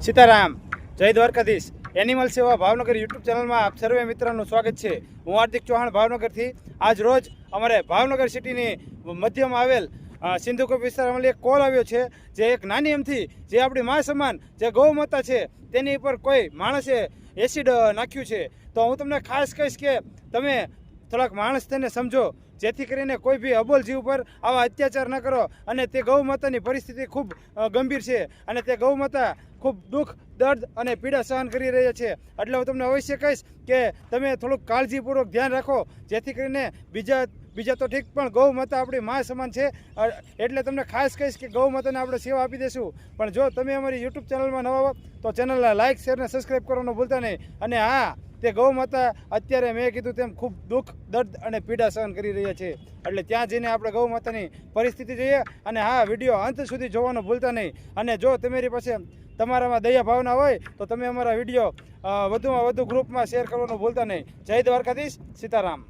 સીતારામ. જય દ્વારકાધીશ. એનિમલ સેવા ભાવનગર યુટ્યુબ ચેનલમાં આપ સર્વે મિત્રોનું સ્વાગત છે. હું હાર્દિક ચૌહાણ ભાવનગરથી. આજ રોજ અમારે ભાવનગર સિટીની મધ્યમાં આવેલ અ, સિંધુ કુપ વિસ્તારમાં એક કોલ આવ્યો છે જે એક નાની એમથી જે આપણી મા સમાન જે ગૌ માતા છે તેની ઉપર કોઈ માણસે એસિડ નાખ્યું છે. તો હું તમને ખાસ કહીશ કે તમે થોડાક માણસ તેને સમજો. જેથી કરીને કોઈ બી અબોલ જીવ પર આવા અત્યાચાર ન કરો. અને તે ગૌ માતાની પરિસ્થિતિ ખૂબ ગંભીર છે. અને તે ગૌ માતા ખૂબ દુઃખ, દર્દ અને પીડા સહન કરી રહ્યા છે. એટલે હું તમને અવશ્ય કહીશ કે તમે થોડુંક કાળજીપૂર્વક ધ્યાન રાખો. જેથી કરીને બીજા બીજા તો ઠીક, પણ ગૌ માતા આપણી મા સમાન છે. એટલે તમને ખાસ કહીશ કે ગૌ માતાને આપણે સેવા આપી દઈશું પણ જો તમે અમારી યુટ્યુબ ચેનલમાં નવા હો, તો ચેનલને લાઇક શેર અને સબસ્ક્રાઈબ કરવાનું ભૂલતા નહીં. અને હા તે ગૌ માતા અત્યારે મેં કીધું તેમ ખૂબ દુઃખ, દર્દ અને પીડા સહન કરી રહ્યા છે. એટલે ત્યાં જઈને આપણે ગૌ માતાની પરિસ્થિતિ જોઈએ અને હા, વીડિયો અંત સુધી જોવાનું ભૂલતા નહીં. અને જો તમારી પાસે તમારામાં દયા ભાવના હોય, તો તમે અમારા વીડિયો વધુમાં વધુ ગ્રુપમાં શેર કરવાનું ભૂલતા નહીં. જય દ્વારકાધીશ, સીતારામ.